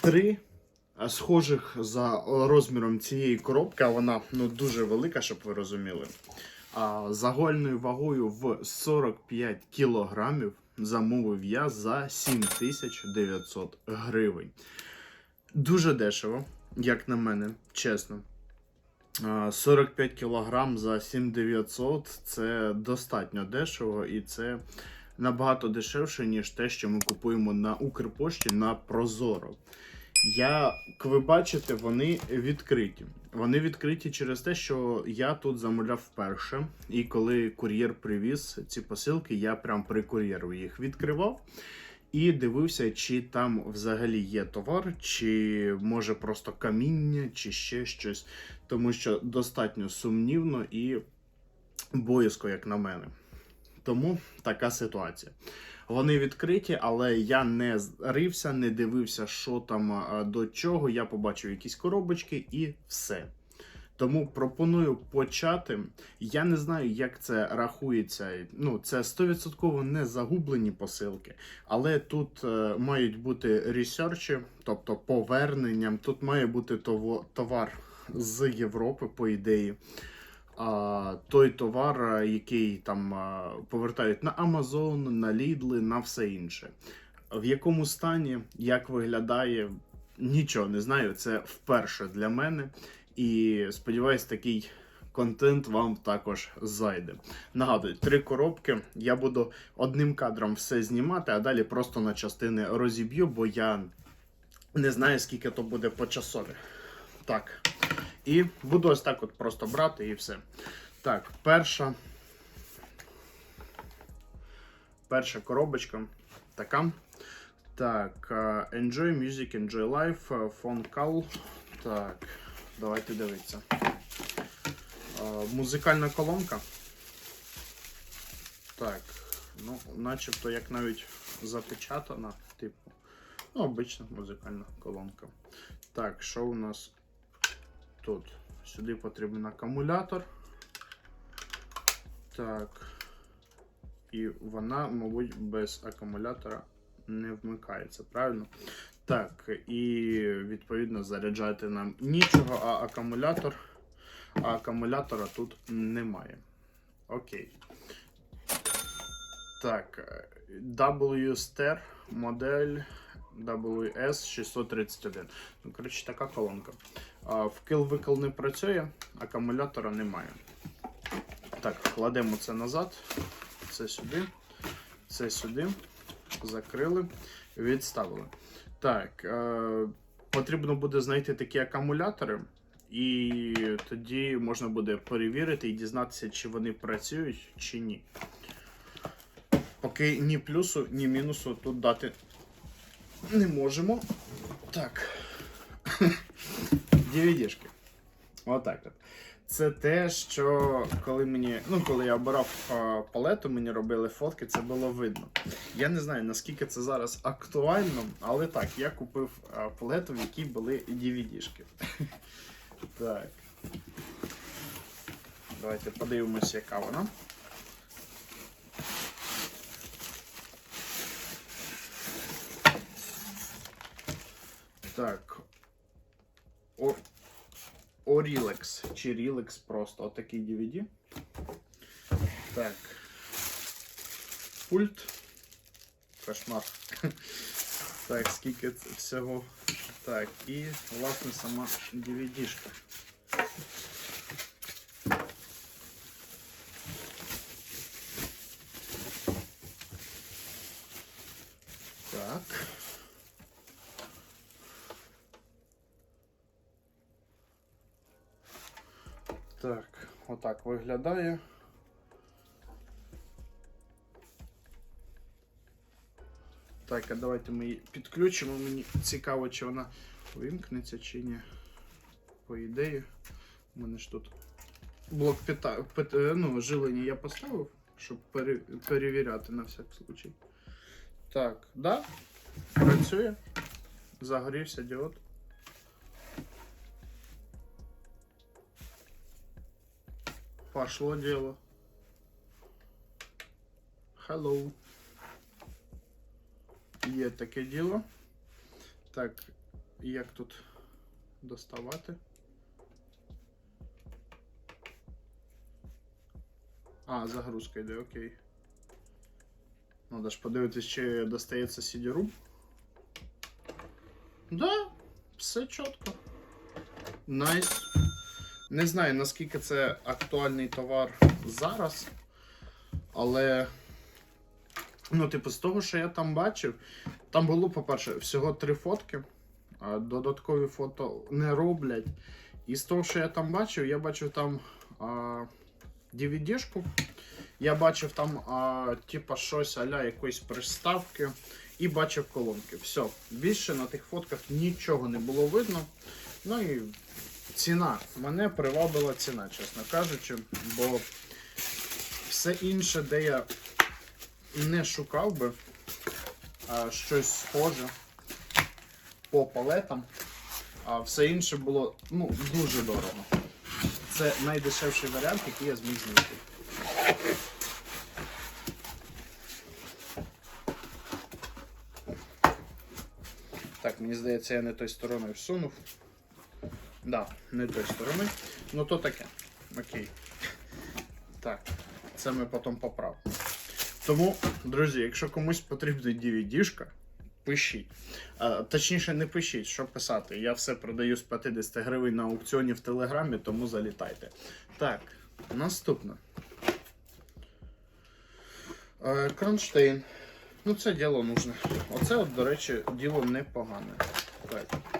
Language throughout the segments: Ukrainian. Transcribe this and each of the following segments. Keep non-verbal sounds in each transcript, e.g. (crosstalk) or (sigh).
три е, схожих за розміром цієї коробки, а вона ну, дуже велика, щоб ви розуміли. А загальною вагою в 45 кілограмів замовив я за 7900 гривень. Дуже дешево, як на мене, чесно. 45 кілограм за 7900 це достатньо дешево, і це набагато дешевше, ніж те, що ми купуємо на Укрпошті на Прозоро. Я, як ви бачите, вони відкриті. Вони відкриті через те, що я тут замовляв вперше. І коли кур'єр привіз ці посилки, я прям при кур'єру їх відкривав і дивився, чи там взагалі є товар, чи може просто каміння, чи ще щось. Тому що достатньо сумнівно і боязко, як на мене. Тому така ситуація. Вони відкриті, але я не рився, не дивився, що там до чого. Я побачив якісь коробочки і все. Тому пропоную почати. Я не знаю, як це рахується. Ну, це 100% не загублені посилки, але тут е, мають бути ресерчі, тобто поверненням. Тут має бути товар з Європи, по ідеї. А, той товар, який там повертають на Amazon, на Lidl, на все інше. В якому стані, як виглядає, нічого не знаю. Це вперше для мене. І сподіваюсь, такий контент вам також зайде. Нагадую, три коробки. Я буду одним кадром все знімати, а далі просто на частини розіб'ю, бо я не знаю, скільки то буде по часові. Так. І буду ось так от просто брати і все. Так, перша. Перша коробочка. Така. Так, е, Enjoy Music, Enjoy Life, е, Phone Call. Так, давайте дивитися. Е, Музикальна колонка. Так, ну, начебто як навіть запечатана, типу. Ну, обична музикальна колонка. Так, що у нас тут? Сюди потрібен акумулятор. Так. І вона, мабуть, без акумулятора не вмикається, правильно? Так, і відповідно заряджати нам нічого, а акумулятор. А акумулятора тут немає. Окей. Так, W-Ster модель WS631. Ну, коротше, така колонка. Вкил-викил не працює, акумулятора немає. Так, кладемо це назад. Це сюди, це сюди. Закрили, відставили. Так, е, потрібно буде знайти такі акумулятори, і тоді можна буде перевірити і дізнатися, чи вони працюють, чи ні. Поки ні плюсу, ні мінусу тут дати не можемо. Так. (laughs) DVD-шки. Отак от. Це те, що коли мені, ну коли я обирав а, палету, мені робили фотки, це було видно. Я не знаю наскільки це зараз актуально, але так, я купив а, палету, в якій були DVD-шки. (laughs) Так. Давайте подивимося, яка вона. Орілекс чи Рілекс просто отакий DVD. Так. Пульт. Кошмар. (laughs) Так, скільки це всього. Так, і власне сама DVD-шка. Виглядає. Так, а давайте ми її підключимо. Мені цікаво, чи вона вимкнеться чи ні. По ідеї. У мене ж тут блок пита... пит... е, ну, живлення я поставив, щоб пере... перевіряти на всяк случай. Так, да, працює. Загорівся діод. Пошло дело. Hello. Є таке діло. Так, як тут доставати. А, загрузка йде, окей. Надо ж подивитись, чи достається CD-ROM. Да, все чітко. Найс. Не знаю, наскільки це актуальний товар зараз, але. Ну, типу, з того, що я там бачив, там було, по-перше, всього три фотки. Додаткові фото не роблять. І з того, що я там бачив, я бачив там DVD-шку. Я бачив там, а, типа, щось аля якоїсь приставки і бачив колонки. Все. Більше на тих фотках нічого не було видно. Ну і ціна. Мене привабила ціна, чесно кажучи, бо все інше, де я не шукав би а, щось схоже по палетам, а все інше було ну, дуже дорого. Це найдешевший варіант, який я зміг знайти. Так, мені здається, я не той стороною всунув. Да, не той стороною. Ну то таке. Окей. Так, це ми потім поправимо. Тому, друзі, якщо комусь потрібна DVD-шка, пишіть. А, точніше, не пишіть, що писати. Я все продаю з 50 гривень на аукціоні в Телеграмі, тому залітайте. Так, наступне. Е, Кронштейн. Ну, це діло нужне. Оце, от, до речі, діло непогане. Так.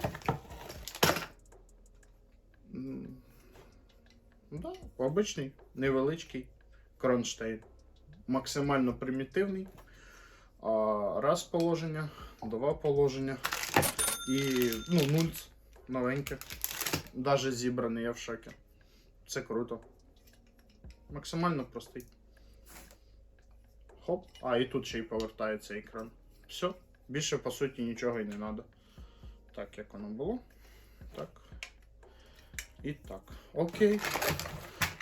Да, обичний, невеличкий кронштейн. Максимально примітивний. Раз положення, два положення. І ну, нульц новеньке. Даже зібраний, я в шокі. Це круто. Максимально простий. Хоп. А, і тут ще й повертається екран. Все. Більше по суті нічого і не треба. Так, як воно було. Так. І так. Окей.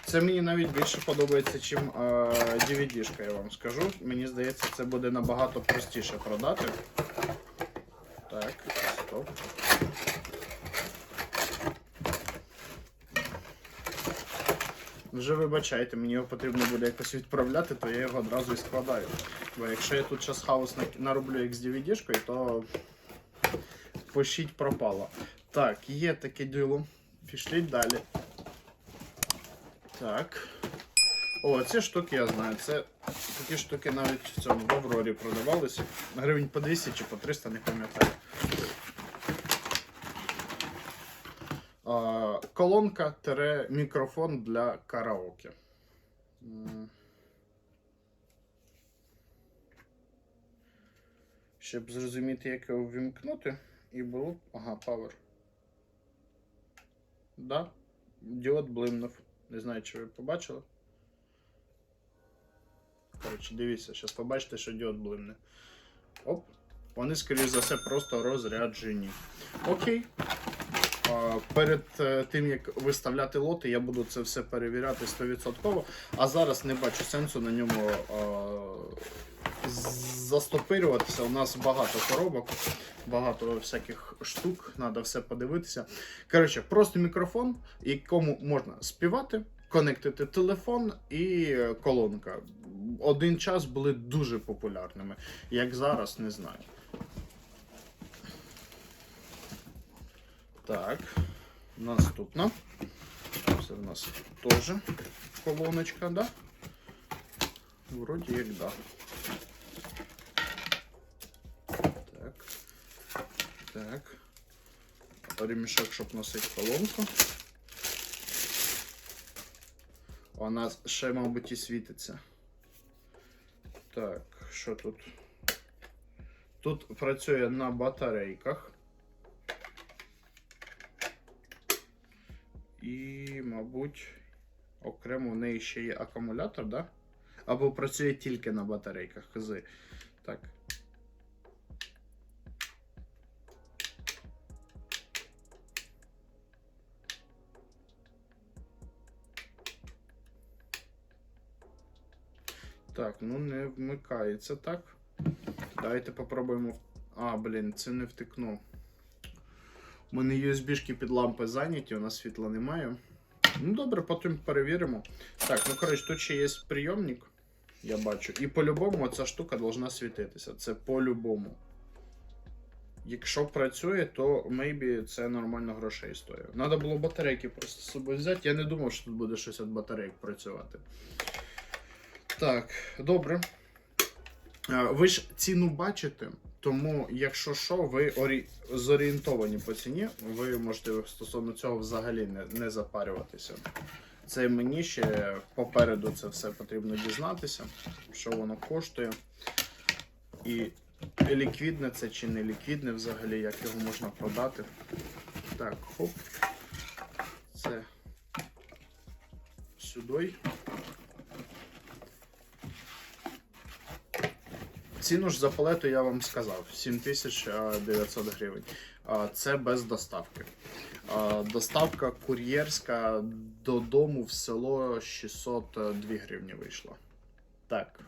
Це мені навіть більше подобається, чим е, DVD-шка, я вам скажу. Мені здається, це буде набагато простіше продати. Так, стоп. Вже вибачайте, мені його потрібно буде якось відправляти, то я його одразу і складаю. Бо якщо я тут зараз хаос нароблю як з DVD-шкою, то пишіть пропало. Так, є таке діло. Пішліть далі. Так. О, ці штуки я знаю. Це такі штуки навіть в цьому в Аврорі продавалися. Гривень по 200 чи по 300, не пам'ятаю. Колонка мікрофон для караоке. Щоб зрозуміти, як його ввімкнути, і було. Ага, power. Да. Діод блимнув. Не знаю, чи ви побачили. Коротше, дивіться, зараз побачите, що діод блимне. Оп. Вони, скоріш за все, просто розряджені. Окей. Перед е, тим, як виставляти лоти, я буду це все перевіряти 100%. А зараз не бачу сенсу на ньому застопирюватися. У нас багато коробок, багато всяких штук, треба все подивитися. Коротше, просто мікрофон, якому можна співати, конектити телефон і колонка. Один час були дуже популярними. Як зараз, не знаю. Так, наступна. Це в нас теж колоночка, да? Вроді як да. Так. Так. Ремішок, щоб носити колонку. Вона ще, мабуть, і світиться. Так, що тут? Тут працює на батарейках. І, мабуть, окремо в неї ще є акумулятор, да? Або працює тільки на батарейках. Хзи. Так. Так, ну не вмикається так. Давайте попробуємо. А, блін, це не втикнув. У мене USB-шки під лампи зайняті, у нас світла немає. Ну добре, потім перевіримо. Так, ну коротше, тут ще є прийомник, я бачу. І по-любому ця штука должна світитися. Це по-любому. Якщо працює, то maybe це нормально грошей стоїть. Надо було батарейки просто з собою взяти. Я не думав, що тут буде щось від батарейок працювати. Так, добре. Е, Ви ж ціну бачите, тому якщо що, ви орі... зорієнтовані по ціні, ви можете стосовно цього взагалі не, не запарюватися. Це мені ще попереду це все потрібно дізнатися, що воно коштує. І ліквідне це чи не ліквідне взагалі, як його можна продати. Так, хоп. Це сюди. Ціну ж за палету я вам сказав 7900 гривень. Це без доставки. Доставка кур'єрська додому в село 602 гривні вийшла. Так.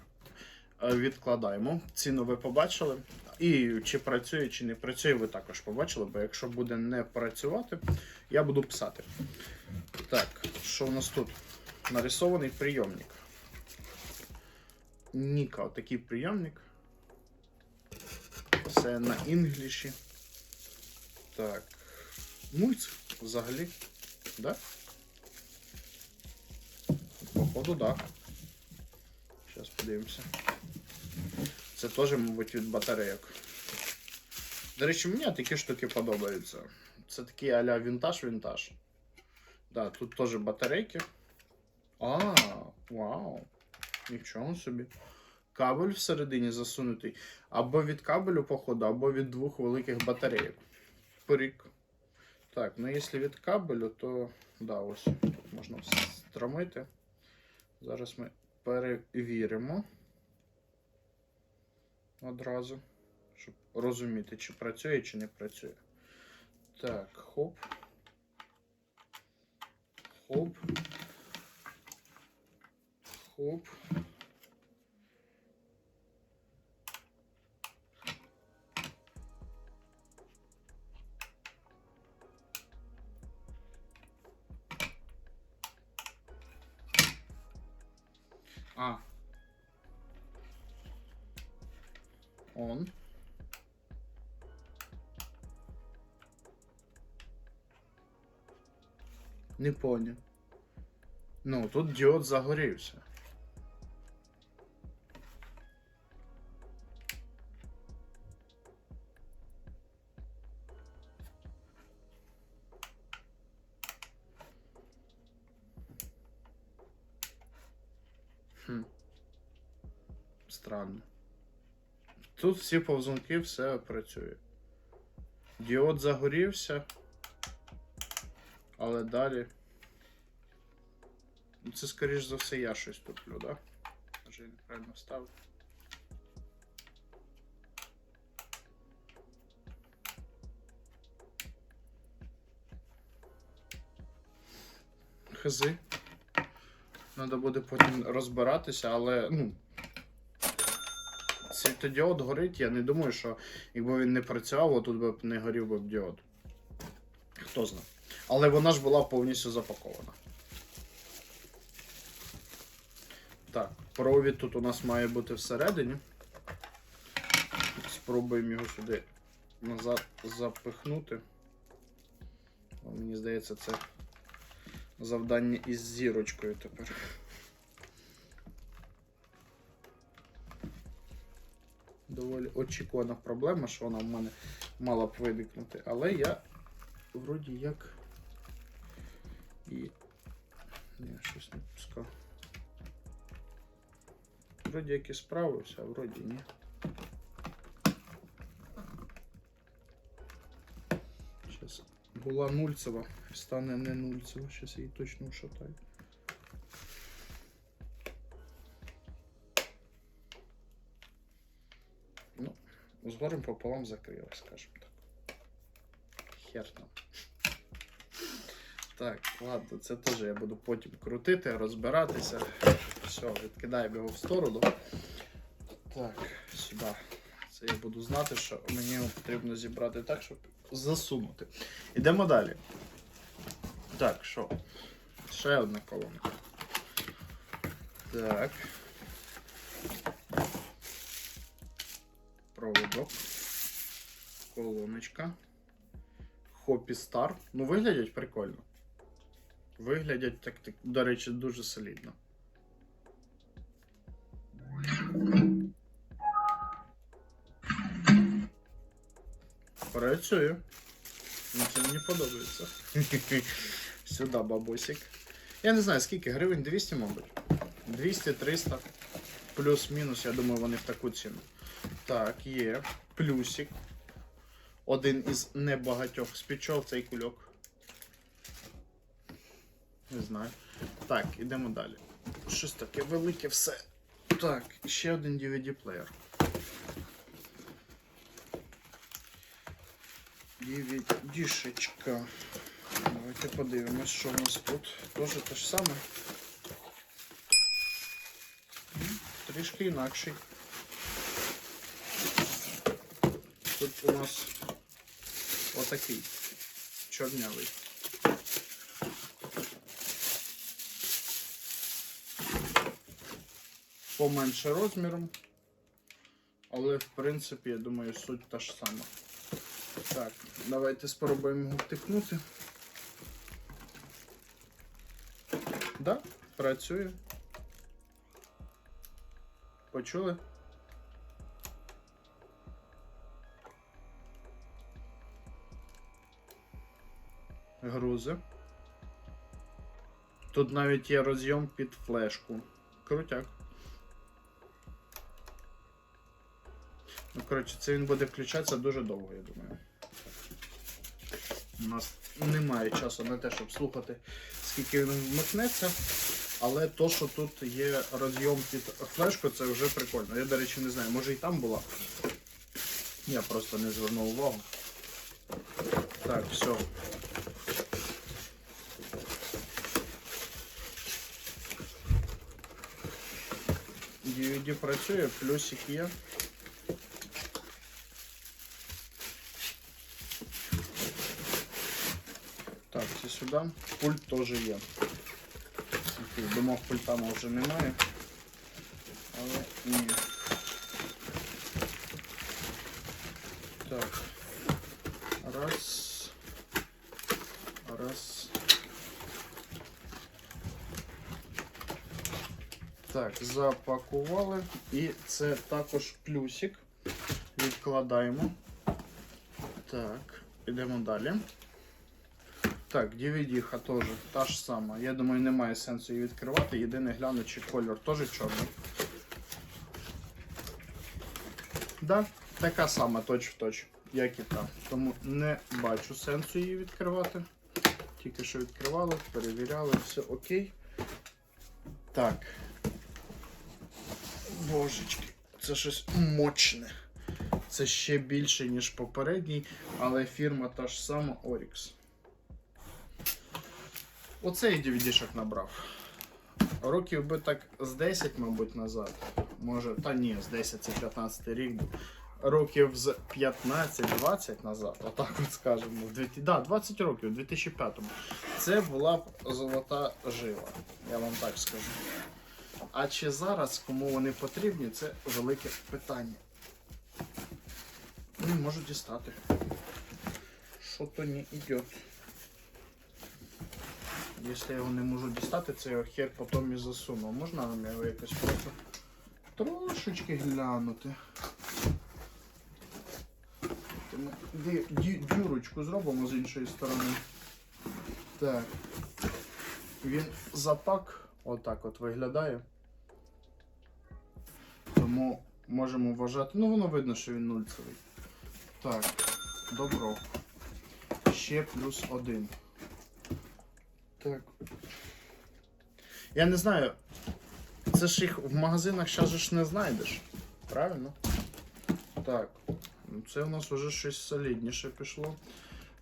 Відкладаємо. Ціну ви побачили. І чи працює, чи не працює, ви також побачили, бо якщо буде не працювати, я буду писати. Так, що у нас тут? Нарисований прийомник. Ніка, такий прийомник. Все на інгліші. Так. Мульт взагалі. Да? Походу, да. Зараз подивимося. Це теж, мабуть, від батарейок. До речі, мені такі штуки подобаються. Це такий а-ля вінтаж-вінтаж. Да, тут теж батарейки. А, вау. Нічого собі. Кабель всередині засунутий. Або від кабелю, походу, або від двох великих батарейок. Прик. Так, ну якщо від кабелю, то да, ось тут можна встромити. Зараз ми перевіримо одразу, щоб розуміти, чи працює, чи не працює. Так, хоп. Хоп. Хоп. Не понял. Ну, тут діод загорівся. Странно. Тут всі повзунки, все працює. Діод загорівся. Але далі. Ну, Це, скоріш за все, я щось туплю, да? Може, я неправильно ставлю. Хази. Треба буде потім розбиратися, але ну. Світодіод горить, я не думаю, що якби він не працював, тут би не горів би діод. Хто знає. Але вона ж була повністю запакована. Так, провід тут у нас має бути всередині. Спробуємо його сюди назад запихнути. Мені здається, це завдання із зірочкою тепер. Доволі очікувана проблема, що вона в мене мала б виникнути, але я вроді як і. Ні, щось не пускав. Вроді як і справився, а вроді ні. Зараз була нульцева, стане не нульцева, зараз її точно ушатаю. Ну, з горем пополам закрилась, скажімо так. Хер там. Так, ладно, це теж я буду потім крутити, розбиратися. Все, відкидаємо його в сторону. Так, сюди. Це я буду знати, що мені потрібно зібрати так, щоб засунути. Ідемо далі. Так, що? Ще одна колонка. Так. Проводок. Колоночка. Хопі Стар. Ну, виглядять прикольно. Виглядять, так, так, до речі, дуже солідно. Працюю. Ну, це мені подобається. (laughs) Сюди бабосик. Я не знаю, скільки гривень 200, мабуть. 200-300. Плюс-мінус, я думаю, вони в таку ціну. Так, є. Плюсик. Один із небагатьох спічов цей кульок. Не знаю. Так, ідемо далі. Щось таке велике все. Так, ще один DVD-плеєр. DVD-шечка. Давайте подивимось, що у нас тут. Тоже те ж саме. Трішки інакший. Тут у нас отакий чорнявий. Поменше розміром. Але в принципі, я думаю, суть та ж сама. Так, давайте спробуємо його втикнути. Да, працює. Почули? Грузи. Тут навіть є розйом під флешку. Крутяк. Ну, коротше, це він буде включатися дуже довго, я думаю. У нас немає часу на те, щоб слухати, скільки він вмикнеться. Але то, що тут є розйом під флешку, це вже прикольно. Я, до речі, не знаю, може і там була. Я просто не звернув увагу. Так, все. DVD працює, плюсик є. Так, це сюди. Пульт теж є. Думав, пульта вже немає. Але ні. Так. Раз. Раз. Так, запакували. І це також плюсик. Відкладаємо. Так, підемо далі. Так, DVD-ха теж та ж сама. Я думаю, немає сенсу її відкривати. Єдине гляну, чи кольор теж чорний. Да, така сама точ в точ, як і та. Тому не бачу сенсу її відкривати. Тільки що відкривали, перевіряли, все окей. Так. Божечки, це щось мощне. Це ще більше, ніж попередній, але фірма та ж сама Orix. Оце я DVD-шок набрав. Років би так з 10, мабуть, назад. Може, та ні, з 10 це 15 рік. Років з 15-20 назад, отак от скажемо, в 2000, да, 20 років, у 2005-му. Це була б золота жила, я вам так скажу. А чи зараз кому вони потрібні, це велике питання. Не можу дістати. Що то не йде. Якщо я його не можу дістати, це я хер потім і засуну. Можна нам його якось просто трошечки глянути. Ми дюрочку зробимо з іншої сторони. Так. Він запак отак от виглядає. Тому можемо вважати. Ну воно видно, що він нульцевий. Так, добро. Ще плюс один. Так. Я не знаю. Це ж їх в магазинах зараз ж не знайдеш. Правильно? Так. Ну, Це у нас вже щось солідніше пішло.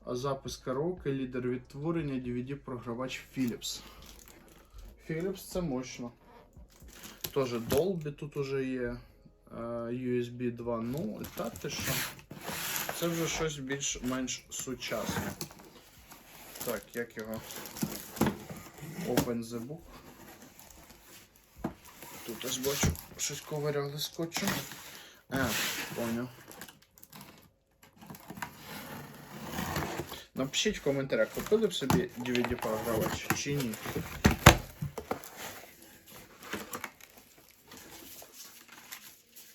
Запис караоке, лідер відтворення, DVD-програвач Philips. Philips це мощно. Тоже Dolby тут уже є. е, USB 2.0. Та ти що? це вже щось більш-менш сучасне. Так, як його? Open the book. Тут аж бачу, щось ковиряли скотчем. А, поняв. Напишіть в коментарях, купили б собі DVD програвач чи ні.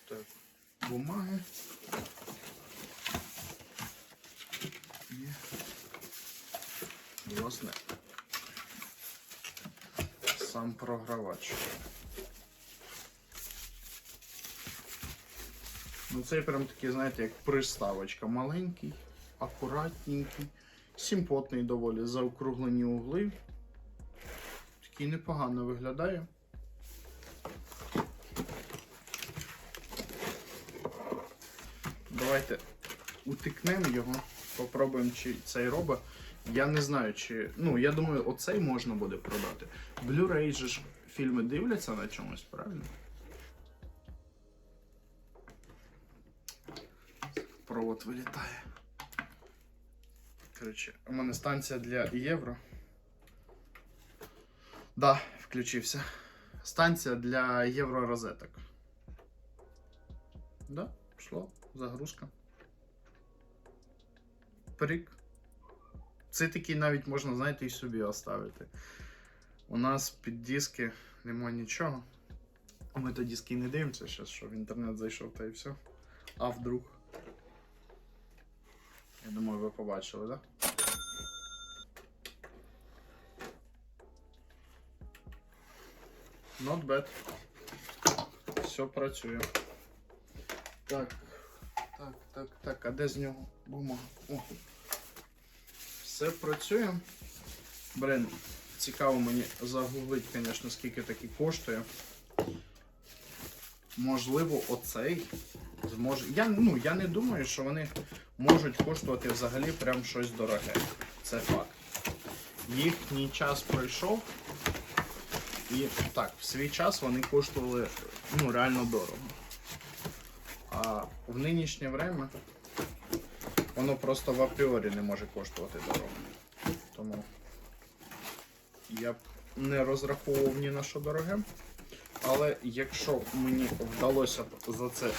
Так, бумаги. Є. Власне. Сам програвач. Ну цей прям такий, знаєте, як приставочка. Маленький, акуратненький, симпотний доволі, заокруглені угли. Такий непогано виглядає. Давайте утикнемо його, попробуємо, чи цей робить. Я не знаю, чи. Ну, я думаю, оцей можна буде продати. Blu-ray же ж фільми дивляться на чомусь, правильно? Провод вилітає. Коротше, у мене станція для євро. Да, включився. Станція для євро-розеток. Да, пішло. Загрузка. Прик. Це такий навіть можна, знаєте, і собі оставити. У нас під диски нема нічого. Ми то диски не дивимося, зараз що в інтернет зайшов та і все. А вдруг. Я думаю, ви побачили, так? Да? Not bad. Все працює. Так. Так, так, так. А де з нього бумага? О. Все працює. Блин, цікаво мені загуглить, звісно, скільки такий коштує. Можливо, оцей зможе. Я, ну, я не думаю, що вони можуть коштувати взагалі прям щось дороге. Це факт. Їхній час пройшов. І так, в свій час вони коштували ну, реально дорого. А в нинішнє время воно просто в апріорі не може коштувати дорого. Тому я б не розраховував ні на що дороге. Але якщо мені вдалося за це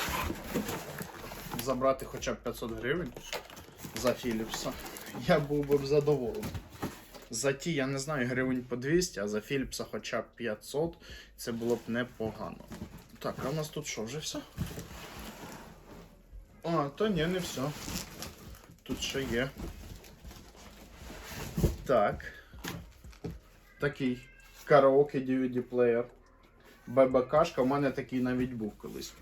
забрати хоча б 500 гривень за Філіпса, я був би задоволений. За ті, я не знаю, гривень по 200, а за Філіпса хоча б 500, це було б непогано. Так, а у нас тут що, вже все? А, то ні, не все. Тут ще є. Так. Такий караоке DVD плеєр. ББКшка, у мене такий навіть був колись.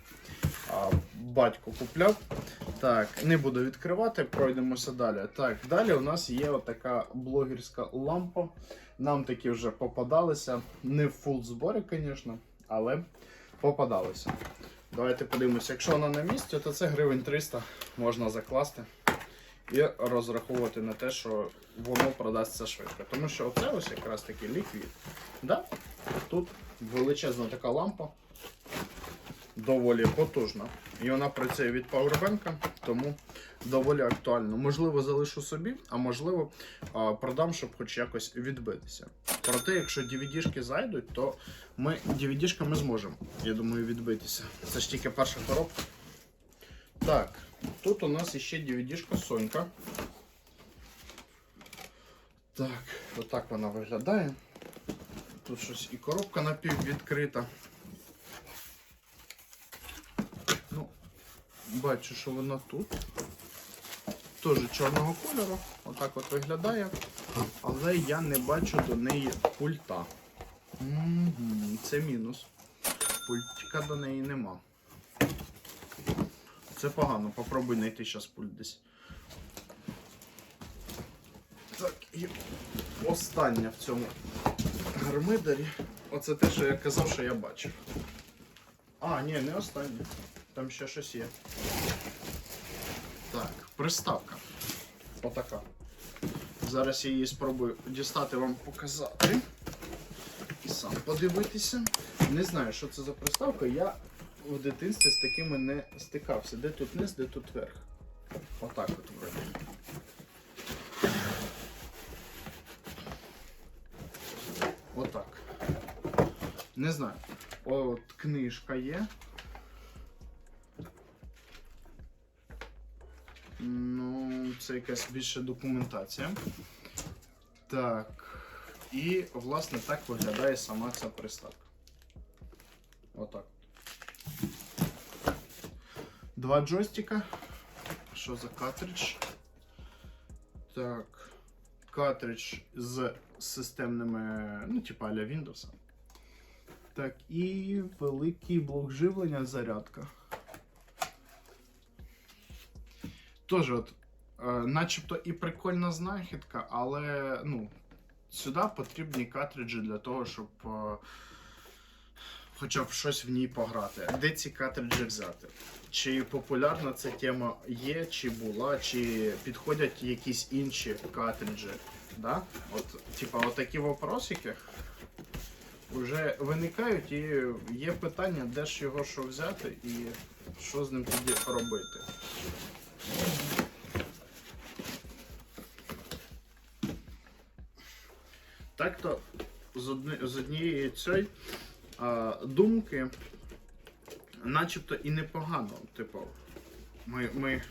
Батько купляв. Так, не буду відкривати, пройдемося далі. Так, далі у нас є отака блогерська лампа. Нам такі вже попадалися. Не в фул зборі, звісно, але попадалися. Давайте подивимося, якщо вона на місці, то це гривень 300 можна закласти і розраховувати на те, що воно продасться швидко. Тому що оце ось якраз таки ліквід. Да? Тут величезна така лампа, доволі потужна. І вона працює від пауербенка, тому доволі актуально. Можливо, залишу собі, а можливо, продам, щоб хоч якось відбитися. Проте, якщо DVD-шки зайдуть, то ми DVD-шками зможемо, я думаю, відбитися. Це ж тільки перша коробка. Так, тут у нас іще DVD-шка Сонька. Так, отак вона виглядає. Тут щось і коробка напіввідкрита. Бачу, що вона тут. Теж чорного кольору. Отак от виглядає. Але я не бачу до неї пульта. Це мінус. Пультика до неї нема. Це погано. Попробуй знайти зараз пульт десь. Так, і останнє в цьому гармидері. Оце те, що я казав, що я бачив. А, ні, не останнє. Там ще щось є. Так, приставка. Отака. Зараз я її спробую дістати вам показати. І сам подивитися. Не знаю, що це за приставка. Я в дитинстві з такими не стикався. Де тут низ, де тут верх. Отак от вроді. Отак. Не знаю. От книжка є. Це якась більше документація. Так. І, власне, так виглядає сама ця приставка. Отак. Два джойстика. Що за картридж? Так. Картридж з системними, ну, типа аля Windows. Так, і великий блок живлення зарядка. Тож от, начебто і прикольна знахідка, але ну, сюди потрібні картриджі для того, щоб е, хоча б щось в ній пограти. Де ці картриджі взяти? Чи популярна ця тема є, чи була, чи підходять якісь інші картриджі? Да? От, типа, отакі вопросики вже виникають, і є питання, де ж його що взяти і що з ним тоді робити. Так то з, одни, з однієї цієї а, думки, начебто і непогано. Типу, ми, ми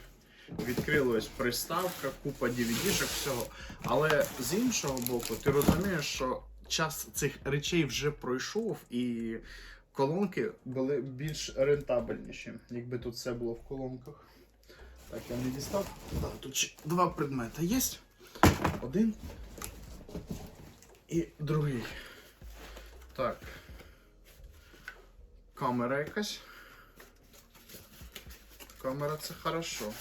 відкрили приставка, купа DVD-шок, всього. Але з іншого боку, ти розумієш, що час цих речей вже пройшов, і колонки були більш рентабельніші, якби тут все було в колонках. Так, я не дістав. Да, тут два предмети є. Один і другий. Так. Камера якась. Камера це хорошо.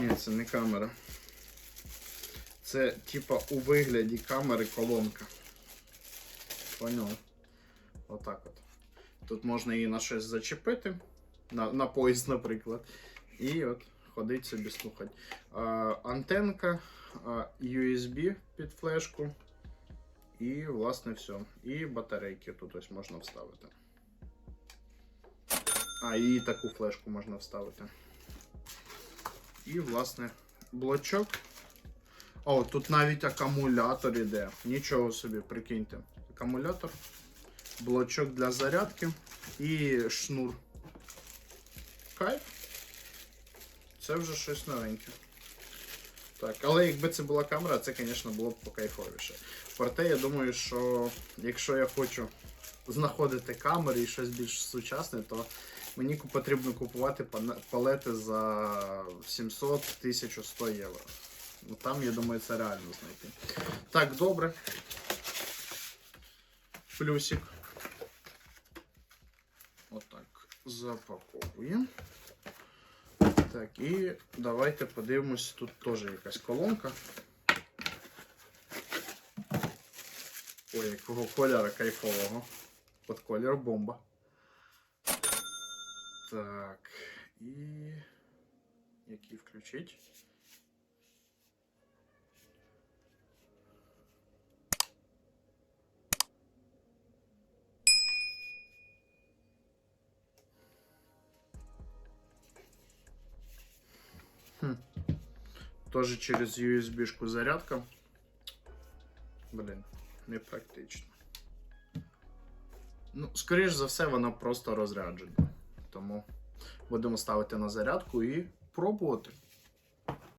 Ні, це не камера. Це типа у вигляді камери колонка. Поняв? Отак от. Тут можна її на щось зачепити, на, на поїзд, наприклад. І от ходить собі слухати. А, антенка, USB під флешку. І, власне, все. І батарейки тут ось можна вставити. А, і таку флешку можна вставити. І, власне, блочок. О, тут навіть акумулятор іде. Нічого собі, прикиньте. Акумулятор, блочок для зарядки і шнур. Кайф. Це вже щось новеньке. Так, але якби це була камера, це, звісно, було б покайфовіше. Проте я думаю, що якщо я хочу знаходити камери і щось більш сучасне, то мені потрібно купувати палети за 700-1100 євро. Ну там, я думаю, це реально знайти. Так, добре. Плюсик. Отак. Запаковуємо. Так, і давайте подивимось, тут теж якась колонка. Ой, якого кольора кайфового. От колір бомба. Так. І. Який включить? Тоже через USB-шку зарядка. Блін, не практично. Ну, скоріш за все, вона просто розряджена. Тому будемо ставити на зарядку і пробувати.